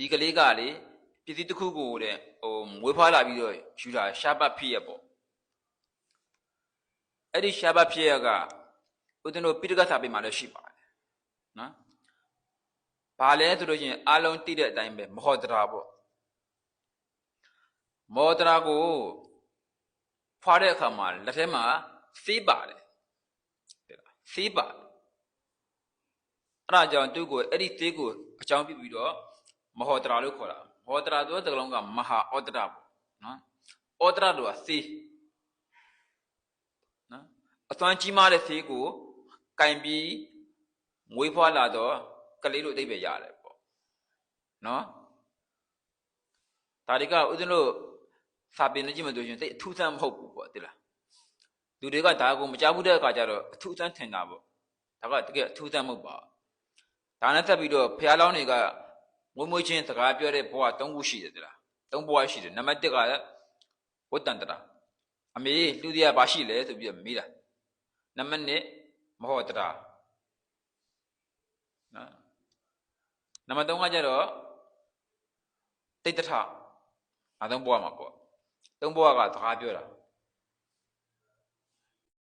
ဒီကလေးကလေပစ္စည်းတစ်ခုကိုတဲ့ဟိုမွေးဖွားလာပြီးတော့ယူတာရှားပတ်ဖြစ်ရပေါ့အဲ့ဒီရှားပတ်ဖြစ်ရကဦးဇင်းတို့ပိဋကတ်စာပေမှာလည်းရှိပါတယ်နော်ဘာလဲဆိုလို့ရှိရင်အလုံးသိတဲ့အတိုင်းပဲမောဒရာပေါ့မောဒရာကိုဖွာတဲ့အခါမှာလက်ထဲမှာစေးပါတယ်စေးပါတယ်အဲ့ဒါကြောင့်သူ့ကိုအဲ့ဒီသေးကိုအကြောင်းပြပြီးတော့ မဟောတရာလို့ခေါ်တာမဟောတရာဆိုတဲ့စကားလုံးကမဟာဩတရပေါ့နော်ဩတရလို့ကစေးနော်အသွမ်းကြီးမားတဲ့စေးကိုကင်ပြီးမွေးဖွားလာတော့ကလေးလို့အဓိပ္ပာယ်ရတယ်ပေါ့နော်ဒါတွေကဥစဉ်လို့စာပေနဲ့ကြည့်မှဆိုရင်တိတ်အထူးဆန်းမဟုတ်ဘူးပေါ့တိလားလူတွေကဒါကိုမကြားဘူးတဲ့အခါကျတော့အထူးဆန်းထင်တာပေါ့ဒါကတကယ်အထူးဆန်းမဟုတ်ပါဘူးဒါနဲ့သက်ပြီးတော့ဖះလောင်းတွေက မွေးမွေးချင်းစကားပြောတဲ့ဘဝ၃ခုရှိတယ်တိလား၃ဘဝရှိတယ်နံပါတ်၁ကဝတ္တန္တရာအမေလူတွေကဘာရှိလဲဆိုပြီးတော့မေးတာနံပါတ်2မဟောတရာနော်နံပါတ်3ကကျတော့တိတ်တထအသုံးဘဝမှာပေါ့သုံးဘဝကစကားပြောတာ